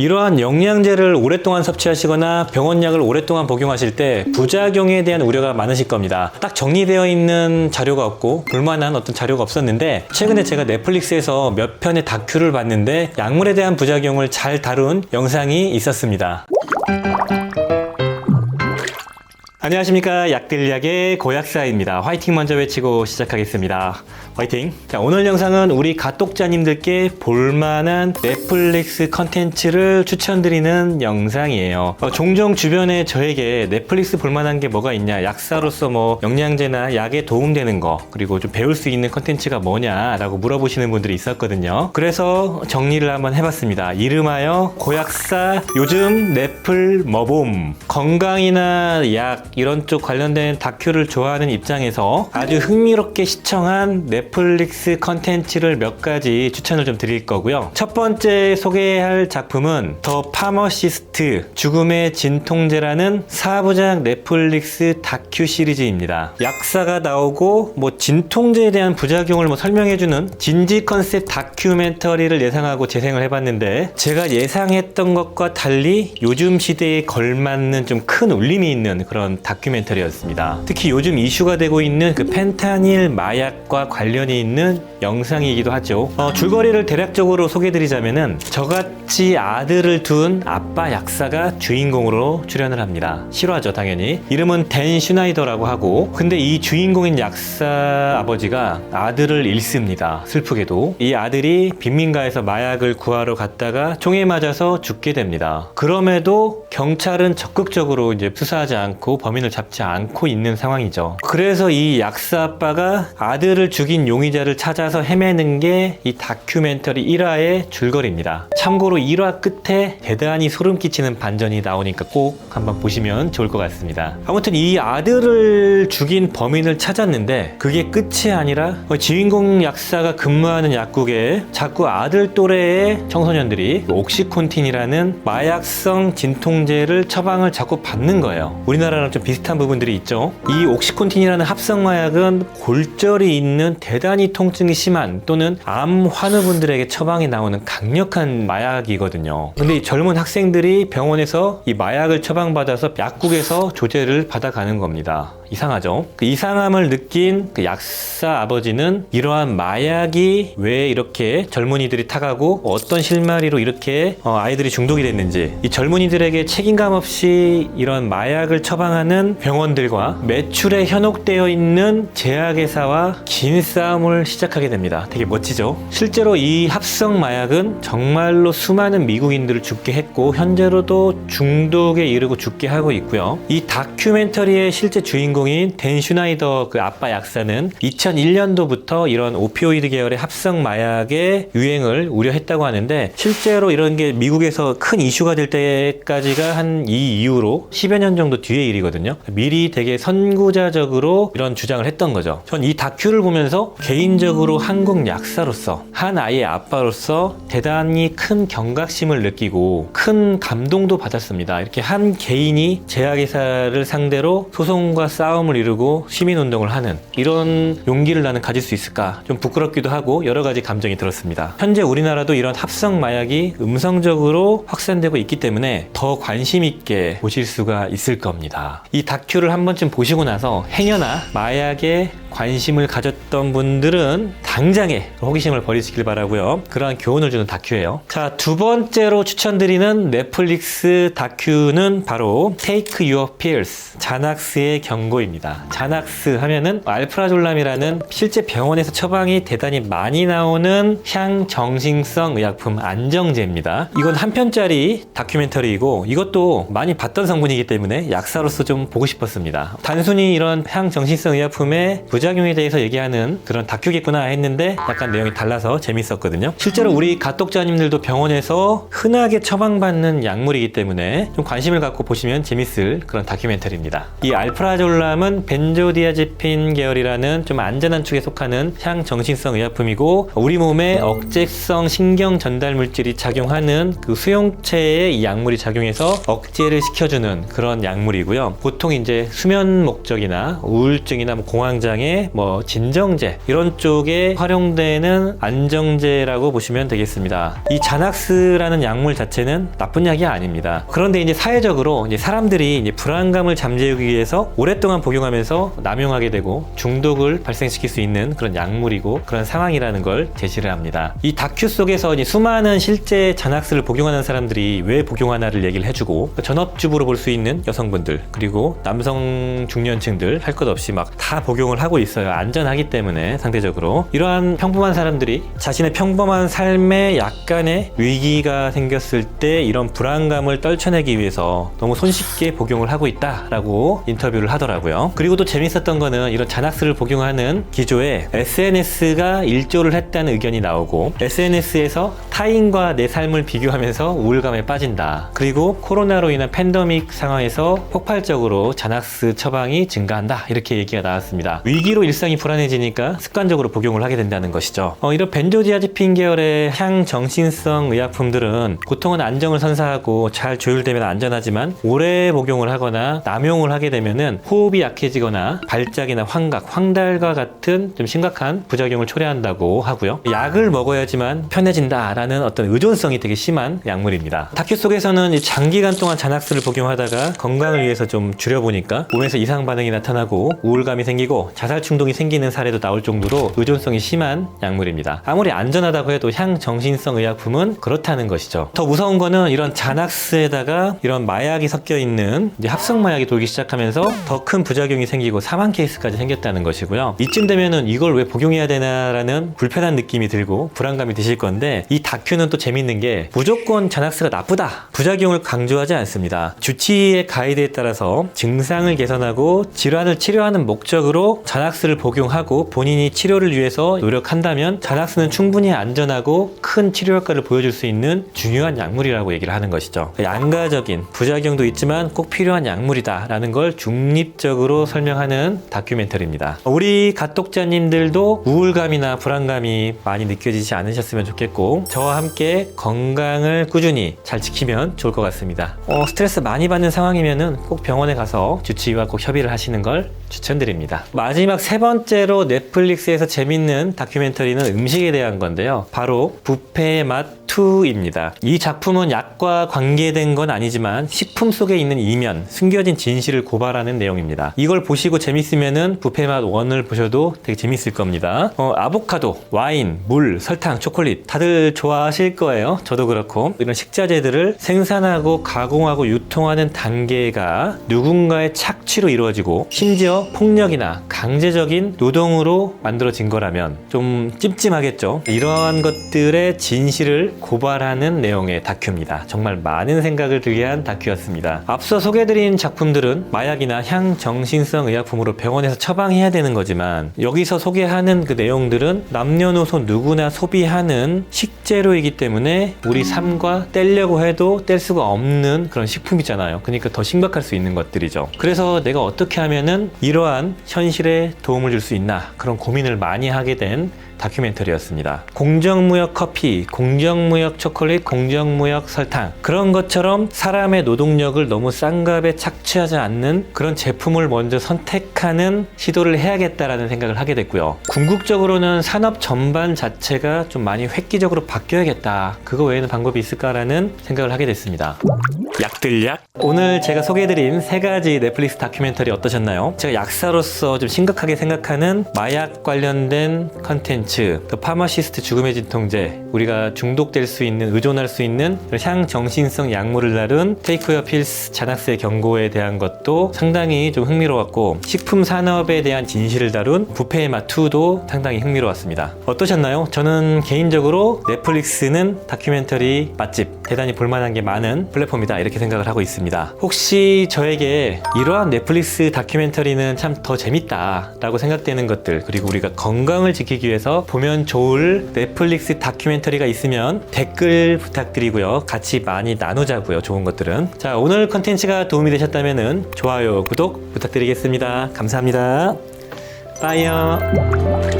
이러한 영양제를 오랫동안 섭취하시거나 병원약을 오랫동안 복용하실 때 부작용에 대한 우려가 많으실 겁니다. 딱 정리되어 있는 자료가 없고 볼만한 어떤 자료가 없었는데 최근에 제가 넷플릭스에서 몇 편의 다큐를 봤는데 약물에 대한 부작용을 잘 다룬 영상이 있었습니다. 안녕하십니까. 약들약의 고약사입니다. 화이팅 먼저 외치고 시작하겠습니다. 화이팅. 자 오늘 영상은 우리 가독자님들께 볼만한 넷플릭스 컨텐츠를 추천드리는 영상이에요. 어, 종종 주변에 저에게 넷플릭스 볼만한 게 뭐가 있냐 약사로서 뭐 영양제나 약에 도움되는 거 그리고 좀 배울 수 있는 컨텐츠가 뭐냐 라고 물어보시는 분들이 있었거든요. 그래서 정리를 한번 해봤습니다. 이름하여 고약사 요즘 넷플 머봄. 건강이나 약 이런 쪽 관련된 다큐를 좋아하는 입장에서 아주 흥미롭게 시청한 넷플릭스 컨텐츠를 몇 가지 추천을 좀 드릴 거고요. 첫 번째 소개할 작품은 더 파머시스트 죽음의 진통제라는 4부작 넷플릭스 다큐 시리즈입니다. 약사가 나오고 뭐 진통제에 대한 부작용을 뭐 설명해주는 진지 컨셉 다큐멘터리를 예상하고 재생을 해봤는데 제가 예상했던 것과 달리 요즘 시대에 걸맞는 좀 큰 울림이 있는 그런 다큐멘터리였습니다. 특히 요즘 이슈가 되고 있는 그 펜타닐 마약과 관련이 있는 영상이기도 하죠. 어, 줄거리를 대략적으로 소개드리자면은 저같이 아들을 둔 아빠 약사가 주인공으로 출연을 합니다. 실화죠, 당연히. 이름은 댄 슈나이더라고 하고, 근데 이 주인공인 약사 아버지가 아들을 잃습니다. 슬프게도. 이 아들이 빈민가에서 마약을 구하러 갔다가 총에 맞아서 죽게 됩니다. 그럼에도 경찰은 적극적으로 이제 수사하지 않고 범인을 잡지 않고 있는 상황이죠. 그래서 이 약사 아빠가 아들을 죽인 용의자를 찾아서 헤매는 게 이 다큐멘터리 1화의 줄거리입니다. 참고로 1화 끝에 대단히 소름 끼치는 반전이 나오니까 꼭 한번 보시면 좋을 것 같습니다. 아무튼 이 아들을 죽인 범인을 찾았는데 그게 끝이 아니라 어, 주인공 약사가 근무하는 약국에 자꾸 아들 또래의 청소년들이 옥시콘틴이라는 마약성 진통제를 처방을 자꾸 받는 거예요. 우리나라랑 좀 비슷한 부분들이 있죠. 이 옥시콘틴이라는 합성 마약은 골절이 있는 대단히 통증이 심한 또는 암 환우분들에게 처방이 나오는 강력한 마약이거든요. 근데 이 젊은 학생들이 병원에서 이 마약을 처방받아서 약국에서 조제를 받아가는 겁니다. 이상하죠? 그 이상함을 느낀 그 약사 아버지는 이러한 마약이 왜 이렇게 젊은이들이 타가고 어떤 실마리로 이렇게 어, 아이들이 중독이 됐는지 이 젊은이들에게 책임감 없이 이런 마약을 처방하는 병원들과 매출에 현혹되어 있는 제약회사와 긴 싸움을 시작하게 됩니다. 되게 멋지죠? 실제로 이 합성 마약은 정말로 수많은 미국인들을 죽게 했고 현재로도 중독에 이르고 죽게 하고 있고요. 이 다큐멘터리의 실제 주인공 인 댄 슈나이더 그 아빠 약사는 2001년도부터 이런 오피오이드 계열의 합성 마약의 유행을 우려했다고 하는데 실제로 이런 게 미국에서 큰 이슈가 될 때까지가 한 이 이후로 10여 년 정도 뒤의 일이거든요. 미리 되게 선구자적으로 이런 주장을 했던 거죠. 전 이 다큐를 보면서 개인적으로 한국 약사로서 한 아이의 아빠로서 대단히 큰 경각심을 느끼고 큰 감동도 받았습니다. 이렇게 한 개인이 제약회사를 상대로 소송과 싸 움을 이루고 시민운동을 하는 이런 용기를 나는 가질 수 있을까 좀 부끄럽기도 하고 여러 가지 감정이 들었습니다. 현재 우리나라도 이런 합성 마약이 음성적으로 확산되고 있기 때문에 더 관심 있게 보실 수가 있을 겁니다. 이 다큐를 한 번쯤 보시고 나서 행여나 마약에 관심을 가졌던 분들은 당장에 호기심을 버리시길 바라고요. 그러한 교훈을 주는 다큐예요. 자, 두 번째로 추천드리는 넷플릭스 다큐는 바로 Take Your Pills, 자낙스의 경고입니다. 자낙스 하면은 알프라졸람이라는 실제 병원에서 처방이 대단히 많이 나오는 향정신성 의약품 안정제입니다. 이건 한 편짜리 다큐멘터리이고 이것도 많이 봤던 성분이기 때문에 약사로서 좀 보고 싶었습니다. 단순히 이런 향정신성 의약품의 부작용에 대해서 얘기하는 그런 다큐겠구나 했는데 약간 내용이 달라서 재밌었거든요. 실제로 우리 가독자님들도 병원에서 흔하게 처방받는 약물이기 때문에 좀 관심을 갖고 보시면 재밌을 그런 다큐멘터리입니다. 이 알프라졸람은 벤조디아제핀 계열이라는 좀 안전한 축에 속하는 향정신성 의약품이고 우리 몸에 억제성 신경 전달 물질이 작용하는 그 수용체에 이 약물이 작용해서 억제를 시켜주는 그런 약물이고요. 보통 이제 수면 목적이나 우울증이나 뭐 공황장애 뭐 진정제 이런 쪽에 활용되는 안정제라고 보시면 되겠습니다. 이 자낙스라는 약물 자체는 나쁜 약이 아닙니다. 그런데 이제 사회적으로 이제 사람들이 이제 불안감을 잠재우기 위해서 오랫동안 복용하면서 남용하게 되고 중독을 발생시킬 수 있는 그런 약물이고 그런 상황이라는 걸 제시를 합니다. 이 다큐 속에서 이제 수많은 실제 자낙스를 복용하는 사람들이 왜 복용하나를 얘기를 해주고 전업주부로 볼 수 있는 여성분들 그리고 남성 중년층들 할 것 없이 막 다 복용을 하고 있어요. 안전하기 때문에 상대적으로 이러한 평범한 사람들이 자신의 평범한 삶에 약간의 위기가 생겼을 때 이런 불안감을 떨쳐내기 위해서 너무 손쉽게 복용을 하고 있다라고 인터뷰를 하더라고요. 그리고 또 재밌었던 거는 이런 자낙스를 복용하는 기조에 SNS가 일조를 했다는 의견이 나오고 SNS에서 타인과 내 삶을 비교하면서 우울감에 빠진다. 그리고 코로나로 인한 팬데믹 상황에서 폭발적으로 자낙스 처방이 증가한다. 이렇게 얘기가 나왔습니다. 위기 로 일상이 불안해지니까 습관적으로 복용을 하게 된다는 것이죠. 어, 이런 벤조디아제핀 계열의 향정신성 의약품들은 보통은 안정을 선사하고 잘 조율되면 안전하지만 오래 복용을 하거나 남용을 하게 되면은 호흡이 약해지거나 발작이나 환각, 황달과 같은 좀 심각한 부작용을 초래한다고 하고요. 약을 먹어야지만 편해진다라는 어떤 의존성이 되게 심한 약물입니다. 다큐 속에서는 이 장기간 동안 자낙스를 복용하다가 건강을 위해서 좀 줄여보니까 몸에서 이상 반응이 나타나고 우울감이 생기고 자살 충동이 생기는 사례도 나올 정도로 의존성이 심한 약물입니다. 아무리 안전하다고 해도 향정신성 의약품은 그렇다는 것이죠. 더 무서운 거는 이런 자낙스에다가 이런 마약이 섞여 있는 합성 마약이 돌기 시작하면서 더 큰 부작용이 생기고 사망 케이스까지 생겼다는 것이고요. 이쯤 되면은 이걸 왜 복용해야 되나라는 불편한 느낌이 들고 불안감이 드실 건데 이 다큐는 또 재밌는 게 무조건 자낙스가 나쁘다 부작용을 강조하지 않습니다. 주치의의 가이드에 따라서 증상을 개선하고 질환을 치료하는 목적으로 자낙스를 복용하고 본인이 치료를 위해서 노력한다면 자낙스는 충분히 안전하고 큰 치료 효과를 보여줄 수 있는 중요한 약물이라고 얘기를 하는 것이죠. 양가적인 부작용도 있지만 꼭 필요한 약물이다라는 걸 중립적으로 설명하는 다큐멘터리입니다. 우리 갓독자님들도 우울감이나 불안감이 많이 느껴지지 않으셨으면 좋겠고 저와 함께 건강을 꾸준히 잘 지키면 좋을 것 같습니다. 어, 스트레스 많이 받는 상황이면은 꼭 병원에 가서 주치의와 꼭 협의를 하시는 걸 추천드립니다. 마지막 세 번째로 넷플릭스에서 재밌는 다큐멘터리는 음식에 대한 건데요. 바로 부패의 맛 2입니다. 이 작품은 약과 관계된 건 아니지만 식품 속에 있는 이면, 숨겨진 진실을 고발하는 내용입니다. 이걸 보시고 재밌으면은 부패 맛 1을 보셔도 되게 재밌을 겁니다. 어, 아보카도, 와인, 물, 설탕, 초콜릿 다들 좋아하실 거예요. 저도 그렇고 이런 식자재들을 생산하고 가공하고 유통하는 단계가 누군가의 착취로 이루어지고 심지어 폭력이나 강제적인 노동으로 만들어진 거라면 좀 찜찜하겠죠. 이러한 것들의 진실을 고발하는 내용의 다큐입니다. 정말 많은 생각을 들게 한 다큐였습니다. 앞서 소개해드린 작품들은 마약이나 향정신성 의약품으로 병원에서 처방해야 되는 거지만 여기서 소개하는 그 내용들은 남녀노소 누구나 소비하는 식재료이기 때문에 우리 삶과 떼려고 해도 뗄 수가 없는 그런 식품이잖아요. 그러니까 더 심각할 수 있는 것들이죠. 그래서 내가 어떻게 하면은 이러한 현실에 도움을 줄 수 있나 그런 고민을 많이 하게 된 다큐멘터리였습니다. 공정무역 커피, 공정무역 초콜릿, 공정무역 설탕 그런 것처럼 사람의 노동력을 너무 싼 값에 착취하지 않는 그런 제품을 먼저 선택하는 시도를 해야겠다라는 생각을 하게 됐고요. 궁극적으로는 산업 전반 자체가 좀 많이 획기적으로 바뀌어야겠다. 그거 외에는 방법이 있을까라는 생각을 하게 됐습니다. 약들약 오늘 제가 소개해드린 세 가지 넷플릭스 다큐멘터리 어떠셨나요? 제가 약사로서 좀 심각하게 생각하는 마약 관련된 컨텐츠 더 파마시스트 죽음의 진통제 우리가 중독될 수 있는 의존할 수 있는 향정신성 약물을 다룬 테이크어 필스 자낙스의 경고에 대한 것도 상당히 좀 흥미로웠고 식품 산업에 대한 진실을 다룬 부패의 맛2도 상당히 흥미로웠습니다 어떠셨나요? 저는 개인적으로 넷플릭스는 다큐멘터리 맛집 대단히 볼만한 게 많은 플랫폼이다 이렇게 생각을 하고 있습니다. 혹시 저에게 이러한 넷플릭스 다큐멘터리는 참 더 재밌다 라고 생각되는 것들 그리고 우리가 건강을 지키기 위 보면 좋을 넷플릭스 다큐멘터리가 있으면 댓글 부탁드리고요. 같이 많이 나누자고요. 좋은 것들은. 자 오늘 컨텐츠가 도움이 되셨다면 좋아요, 구독 부탁드리겠습니다. 감사합니다. 빠이요.